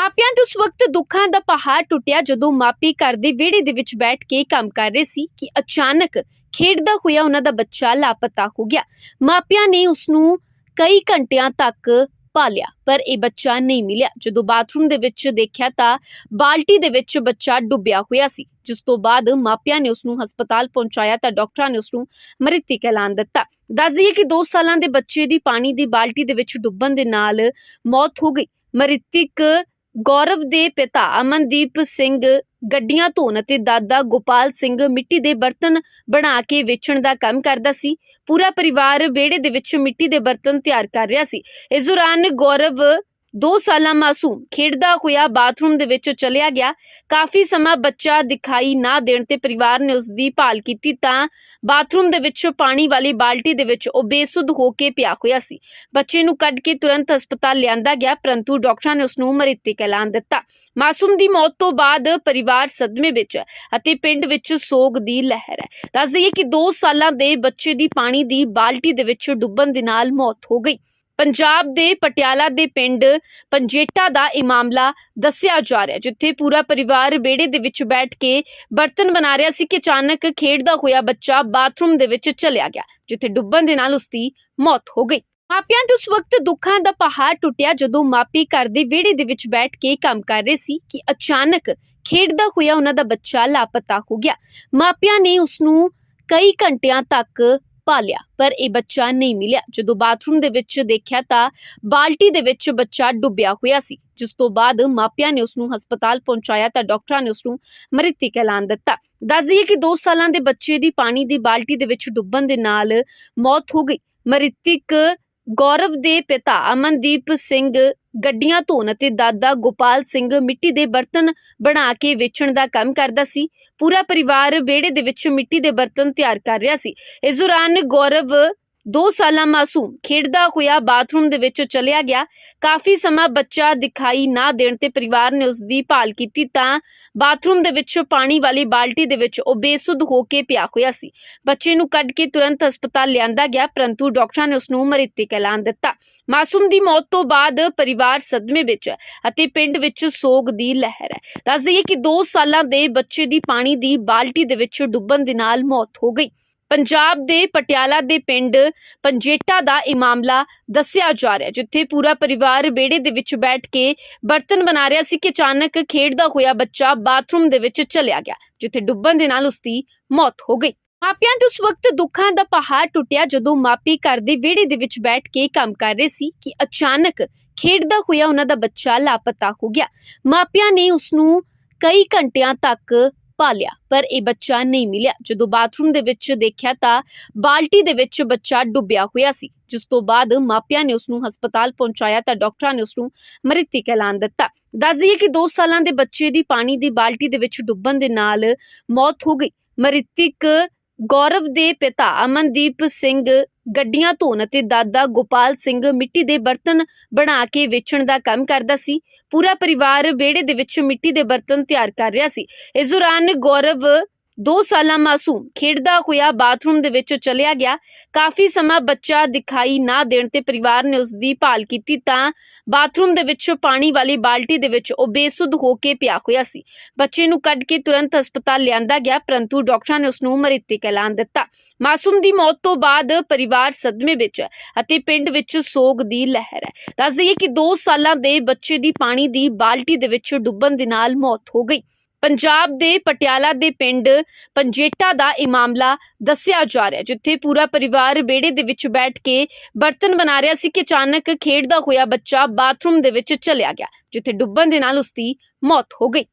ਮਾਪਿਆਂ ਦੇ ਉਸ ਵਕਤ ਦੁੱਖਾਂ ਦਾ ਪਹਾੜ ਟੁੱਟਿਆ ਜਦੋਂ ਮਾਪੇ ਘਰ ਦੇ ਵਿਹੜੇ ਦੇ ਵਿੱਚ ਬੈਠ ਕੇ ਕੰਮ ਕਰ ਰਹੇ ਸੀ ਕਿ ਅਚਾਨਕ ਖੇਡਦਾ ਹੋਇਆ ਉਹਨਾਂ ਦਾ ਬੱਚਾ ਲਾਪਤਾ ਹੋ ਗਿਆ। ਮਾਪਿਆਂ ਨੇ ਉਸ ਨੂੰ ਕਈ ਘੰਟਿਆਂ ਤੱਕ ਪਾਲਿਆ ਪਰ ਇਹ ਬੱਚਾ ਨਹੀਂ ਮਿਲਿਆ। ਜਦੋਂ ਬਾਥਰੂਮ ਦੇ ਵਿੱਚ ਦੇਖਿਆ ਤਾਂ ਬਾਲਟੀ ਦੇ ਵਿੱਚ ਬੱਚਾ ਡੁੱਬਿਆ ਹੋਇਆ ਸੀ। ਜਿਸ ਤੋਂ ਬਾਅਦ ਮਾਪਿਆਂ ਨੇ ਉਸ ਨੂੰ ਹਸਪਤਾਲ ਪਹੁੰਚਾਇਆ ਤਾਂ ਡਾਕਟਰਾਂ ਨੇ ਉਸ ਨੂੰ ਮ੍ਰਿਤਕ ਐਲਾਨ ਦਿੱਤਾ। ਦੱਸ ਦਈਏ ਕਿ 2 ਸਾਲਾਂ ਦੇ ਬੱਚੇ ਦੀ ਪਾਣੀ ਦੀ ਬਾਲਟੀ ਦੇ ਵਿੱਚ ਡੁੱਬਣ ਦੇ ਨਾਲ ਮੌਤ ਹੋ ਗਈ। ਮ੍ਰਿਤਕ ਗੌਰਵ ਦੇ ਪਿਤਾ ਅਮਨਦੀਪ ਸਿੰਘ ਗੱਡੀਆਂ ਧੋਣ ਅਤੇ ਦਾਦਾ ਗੋਪਾਲ ਸਿੰਘ ਮਿੱਟੀ ਦੇ ਬਰਤਨ ਬਣਾ ਕੇ ਵੇਚਣ ਦਾ ਕੰਮ ਕਰਦਾ ਸੀ। ਪੂਰਾ ਪਰਿਵਾਰ ਵਿਹੜੇ ਦੇ ਵਿੱਚ ਮਿੱਟੀ ਦੇ ਬਰਤਨ ਤਿਆਰ ਕਰ ਰਿਹਾ ਸੀ। ਇਸ ਦੌਰਾਨ ਗੌਰਵ 2 ਸਾਲਾ ਮਾਸੂਮ ਖੇਡਦਾ ਹੋਇਆ ਬਾਥਰੂਮ ਦੇ ਵਿੱਚ ਚਲਿਆ ਗਿਆ। ਕਾਫੀ ਸਮਾਂ ਬੱਚਾ ਦਿਖਾਈ ਨਾ ਦੇਣ ਤੇ ਪਰਿਵਾਰ ਨੇ ਉਸ ਦੀ ਭਾਲ ਕੀਤੀ ਤਾਂ ਬਾਥਰੂਮ ਦੇ ਵਿੱਚ ਪਾਣੀ ਵਾਲੀ ਬਾਲਟੀ ਦੇ ਵਿੱਚ ਉਹ ਬੇਸੁੱਧ ਹੋ ਕੇ ਪਿਆ ਹੋਇਆ ਸੀ। ਬੱਚੇ ਨੂੰ ਕੱਢ ਕੇ ਤੁਰੰਤ ਹਸਪਤਾਲ ਲਿਆਂਦਾ ਗਿਆ, ਪਰੰਤੂ ਡਾਕਟਰਾਂ ਨੇ ਉਸ ਨੂੰ ਮ੍ਰਿਤਕ ਐਲਾਨ ਦਿੱਤਾ। ਮਾਸੂਮ ਦੀ ਮੌਤ ਤੋਂ ਬਾਅਦ ਪਰਿਵਾਰ ਸਦਮੇ ਵਿੱਚ ਹੈ ਅਤੇ ਪਿੰਡ ਵਿੱਚ ਸੋਗ ਦੀ ਲਹਿਰ ਹੈ। ਦੱਸ ਦਈਏ ਕਿ 2 ਸਾਲਾਂ ਦੇ ਬੱਚੇ ਦੀ ਪਾਣੀ ਦੀ ਬਾਲਟੀ ਦੇ ਵਿੱਚ ਡੁੱਬਣ ਦੇ ਨਾਲ ਮੌਤ ਹੋ ਗਈ। ਪੰਜਾਬ ਦੇ ਪਟਿਆਲਾ ਦੇ ਪਿੰਡ ਪੰਜੇਟਾ ਦਾ ਇਹ ਮਾਮਲਾ ਦੱਸਿਆ ਜਾ ਰਿਹਾ ਜਿੱਥੇ ਪੂਰਾ ਪਰਿਵਾਰ ਵਿਹੜੇ ਦੇ ਵਿੱਚ ਬੈਠ ਕੇ ਬਰਤਨ ਬਣਾ ਰਿਹਾ ਸੀ ਕਿ ਅਚਾਨਕ ਖੇਡਦਾ ਹੋਇਆ ਬੱਚਾ ਬਾਥਰੂਮ ਦੇ ਵਿੱਚ ਚਲਿਆ ਗਿਆ, ਜਿੱਥੇ ਡੁੱਬਣ ਦੇ ਨਾਲ ਉਸ ਦੀ ਮੌਤ ਹੋ ਗਈ। ਮਾਪਿਆਂ ਤੇ ਉਸ ਵਕਤ ਦੁੱਖਾਂ ਦਾ ਪਹਾੜ ਟੁੱਟਿਆ ਜਦੋਂ ਮਾਪੇ ਘਰ ਦੇ ਵਿਹੜੇ ਦੇ ਵਿੱਚ ਬੈਠ ਕੇ ਕੰਮ ਕਰ ਰਹੇ ਸੀ ਕਿ ਅਚਾਨਕ ਖੇਡਦਾ ਹੋਇਆ ਉਹਨਾਂ ਦਾ ਬੱਚਾ ਲਾਪਤਾ ਹੋ ਗਿਆ। ਮਾਪਿਆਂ ਨੇ ਉਸ ਨੂੰ ਕਈ ਘੰਟਿਆਂ ਤੱਕ ਭਾਲਿਆ ਪਰ ਇਹ ਬੱਚਾ ਨਹੀਂ ਮਿਲਿਆ। ਜਦੋਂ ਬਾਥਰੂਮ ਦੇ ਵਿੱਚ ਦੇਖਿਆ ਤਾਂ ਬਾਲਟੀ ਦੇ ਵਿੱਚ ਬੱਚਾ ਡੁੱਬਿਆ ਹੋਇਆ ਸੀ। ਜਿਸ ਤੋਂ ਬਾਅਦ ਮਾਪਿਆਂ ਨੇ ਉਸ ਨੂੰ ਹਸਪਤਾਲ ਪਹੁੰਚਾਇਆ ਤਾਂ ਡਾਕਟਰਾਂ ਨੇ ਉਸ ਨੂੰ ਮ੍ਰਿਤਕ ਐਲਾਨ ਦਿੱਤਾ। ਦੱਸ ਦਈਏ ਕਿ 2 ਸਾਲਾਂ ਦੇ ਬੱਚੇ ਦੀ ਪਾਣੀ ਦੀ ਬਾਲਟੀ ਦੇ ਵਿੱਚ ਡੁੱਬਣ ਦੇ ਨਾਲ ਮੌਤ ਹੋ ਗਈ। ਮ੍ਰਿਤਕ ਗੌਰਵ ਦੇ ਪਿਤਾ ਅਮਨਦੀਪ ਸਿੰਘ ਗੱਡੀਆਂ ਧੋਣ ਅਤੇ ਦਾਦਾ ਗੋਪਾਲ ਸਿੰਘ ਮਿੱਟੀ ਦੇ ਬਰਤਨ ਬਣਾ ਕੇ ਵੇਚਣ ਦਾ ਕੰਮ ਕਰਦਾ ਸੀ। ਪੂਰਾ ਪਰਿਵਾਰ ਵਿਹੜੇ ਦੇ ਵਿੱਚ ਮਿੱਟੀ ਦੇ ਬਰਤਨ ਤਿਆਰ ਕਰ ਰਿਹਾ ਸੀ। ਇਸ ਦੌਰਾਨ ਗੌਰਵ 2 ਸਾਲਾ ਮਾਸੂਮ ਖੇਡਦਾ ਹੋਇਆ ਬਾਥਰੂਮ ਦੇ ਵਿੱਚ ਚਲਿਆ ਗਿਆ। ਕਾਫੀ ਸਮਾਂ ਬੱਚਾ ਦਿਖਾਈ ਨਾ ਦੇਣ ਤੇ ਪਰਿਵਾਰ ਨੇ ਉਸ ਦੀ ਭਾਲ ਕੀਤੀ ਤਾਂ ਬਾਥਰੂਮ ਦੇ ਵਿੱਚ ਪਾਣੀ ਵਾਲੀ ਬਾਲਟੀ ਦੇ ਵਿੱਚ ਉਹ ਬੇਸੁੱਧ ਹੋ ਕੇ ਪਿਆ ਹੋਇਆ ਸੀ। ਬੱਚੇ ਨੂੰ ਕੱਢ ਕੇ ਤੁਰੰਤ ਹਸਪਤਾਲ ਲਿਆਂਦਾ ਗਿਆ, ਪਰੰਤੂ ਡਾਕਟਰਾਂ ਨੇ ਉਸ ਨੂੰ ਮ੍ਰਿਤਕ ਐਲਾਨ ਦਿੱਤਾ। ਮਾਸੂਮ ਦੀ ਮੌਤ ਤੋਂ ਬਾਅਦ ਪਰਿਵਾਰ ਸਦਮੇ ਵਿੱਚ ਹੈ ਅਤੇ ਪਿੰਡ ਵਿੱਚ ਸੋਗ ਦੀ ਲਹਿਰ ਹੈ। ਦੱਸ ਦਈਏ ਕਿ 2 ਸਾਲਾਂ ਦੇ ਬੱਚੇ ਦੀ ਪਾਣੀ ਦੀ ਬਾਲਟੀ ਦੇ ਵਿੱਚ ਡੁੱਬਣ ਦੇ ਨਾਲ ਮੌਤ ਹੋ ਗਈ। ਪੰਜਾਬ ਦੇ ਪਟਿਆਲਾ ਦੇ ਪਿੰਡ ਪੰਜੇਟਾ ਦਾ ਇਹ ਮਾਮਲਾ ਦੱਸਿਆ ਜਾ ਰਿਹਾ ਜਿੱਥੇ ਪੂਰਾ ਪਰਿਵਾਰ ਵਿਹੜੇ ਦੇ ਵਿੱਚ ਬੈਠ ਕੇ ਬਰਤਨ ਬਣਾ ਰਿਹਾ ਸੀ ਕਿ ਅਚਾਨਕ ਖੇਡਦਾ ਹੋਇਆ ਬੱਚਾ ਬਾਥਰੂਮ ਦੇ ਵਿੱਚ ਚਲਿਆ ਗਿਆ, ਜਿੱਥੇ ਡੁੱਬਣ ਦੇ ਨਾਲ ਉਸ ਦੀ ਮੌਤ ਹੋ ਗਈ। ਮਾਪਿਆਂ ਤੇ ਉਸ ਵਕਤ ਦੁੱਖਾਂ ਦਾ ਪਹਾੜ ਟੁੱਟਿਆ ਜਦੋਂ ਮਾਪੇ ਘਰ ਦੇ ਵਿਹੜੇ ਦੇ ਵਿੱਚ ਬੈਠ ਕੇ ਕੰਮ ਕਰ ਰਹੇ ਸੀ ਕਿ ਅਚਾਨਕ ਖੇਡਦਾ ਹੋਇਆ ਉਹਨਾਂ ਦਾ ਬੱਚਾ ਲਾਪਤਾ ਹੋ ਗਿਆ। ਮਾਪਿਆਂ ਨੇ ਉਸ ਨੂੰ ਕਈ ਘੰਟਿਆਂ ਤੱਕ ਭਾਲਿਆ ਪਰ ਇਹ ਬੱਚਾ ਨਹੀਂ ਮਿਲਿਆ। ਜਦੋਂ ਬਾਥਰੂਮ ਦੇ ਵਿੱਚ ਦੇਖਿਆ ਤਾਂ ਬਾਲਟੀ ਦੇ ਵਿੱਚ ਬੱਚਾ ਡੁੱਬਿਆ ਹੋਇਆ ਸੀ, ਜਿਸ ਤੋਂ ਬਾਅਦ ਮਾਪਿਆਂ ਨੇ ਉਸ ਨੂੰ ਹਸਪਤਾਲ ਪਹੁੰਚਾਇਆ ਤਾਂ ਡਾਕਟਰਾਂ ਨੇ ਉਸ ਨੂੰ ਮ੍ਰਿਤਕ ਐਲਾਨ ਦਿੱਤਾ। ਦੱਸ ਦਈਏ ਕਿ 2 ਸਾਲਾਂ ਦੇ ਬੱਚੇ ਦੀ ਪਾਣੀ ਦੀ ਬਾਲਟੀ ਦੇ ਵਿੱਚ ਡੁੱਬਣ ਦੇ ਨਾਲ ਮੌਤ ਹੋ ਗਈ। ਮ੍ਰਿਤਕ ਗੌਰਵ ਦੇ ਪਿਤਾ ਅਮਨਦੀਪ ਸਿੰਘ ਗੱਡੀਆਂ ਧੋਣ ਅਤੇ ਦਾਦਾ ਗੋਪਾਲ ਸਿੰਘ ਮਿੱਟੀ ਦੇ ਬਰਤਨ ਬਣਾ ਕੇ ਵੇਚਣ ਦਾ ਕੰਮ ਕਰਦਾ ਸੀ। ਪੂਰਾ ਪਰਿਵਾਰ ਵਿਹੜੇ ਦੇ ਵਿੱਚ ਮਿੱਟੀ ਦੇ ਬਰਤਨ ਤਿਆਰ ਕਰ ਰਿਹਾ ਸੀ। ਇਸ ਦੌਰਾਨ ਗੌਰਵ 2 ਸਾਲਾ ਮਾਸੂਮ ਖੇਡਦਾ ਹੋਇਆ ਬਾਥਰੂਮ ਦੇ ਵਿੱਚ ਚਲਿਆ ਗਿਆ। ਕਾਫੀ ਸਮਾਂ ਬੱਚਾ ਦਿਖਾਈ ਨਾ ਦੇਣ ਤੇ ਪਰਿਵਾਰ ਨੇ ਉਸ ਦੀ ਭਾਲ ਕੀਤੀ ਤਾਂ ਬਾਥਰੂਮ ਦੇ ਵਿੱਚ ਪਾਣੀ ਵਾਲੀ ਬਾਲਟੀ ਦੇ ਵਿੱਚ ਉਹ ਬੇਸੁੱਧ ਹੋ ਕੇ ਪਿਆ ਹੋਇਆ ਸੀ। ਬੱਚੇ ਨੂੰ ਕੱਢ ਕੇ ਤੁਰੰਤ ਹਸਪਤਾਲ ਲਿਆਂਦਾ ਗਿਆ, ਪਰੰਤੂ ਡਾਕਟਰਾਂ ਨੇ ਉਸ ਨੂੰ ਮ੍ਰਿਤਕ ਐਲਾਨ ਦਿੱਤਾ। ਮਾਸੂਮ ਦੀ ਮੌਤ ਤੋਂ ਬਾਅਦ ਪਰਿਵਾਰ ਸਦਮੇ ਵਿੱਚ ਹੈ ਅਤੇ ਪਿੰਡ ਵਿੱਚ ਸੋਗ ਦੀ ਲਹਿਰ ਹੈ। ਦੱਸ ਦਈਏ ਕਿ 2 ਸਾਲਾਂ ਦੇ ਬੱਚੇ ਦੀ ਪਾਣੀ ਦੀ ਬਾਲਟੀ ਦੇ ਵਿੱਚ ਡੁੱਬਣ ਦੇ ਨਾਲ ਮੌਤ ਹੋ ਗਈ। ਪੰਜਾਬ ਦੇ ਪਟਿਆਲਾ ਦੇ ਪਿੰਡ ਪੰਜੇਟਾ ਦਾ ਇਹ ਮਾਮਲਾ ਦੱਸਿਆ ਜਾ ਰਿਹਾ ਜਿੱਥੇ ਪੂਰਾ ਪਰਿਵਾਰ ਵਿਹੜੇ ਦੇ ਵਿੱਚ ਬੈਠ ਕੇ ਬਰਤਨ ਬਣਾ ਰਿਹਾ ਸੀ ਕਿ ਅਚਾਨਕ ਖੇਡਦਾ ਹੋਇਆ ਬੱਚਾ ਬਾਥਰੂਮ ਦੇ ਵਿੱਚ ਚਲਿਆ ਗਿਆ, ਜਿੱਥੇ ਡੁੱਬਣ ਦੇ ਨਾਲ ਉਸ ਦੀ ਮੌਤ ਹੋ ਗਈ।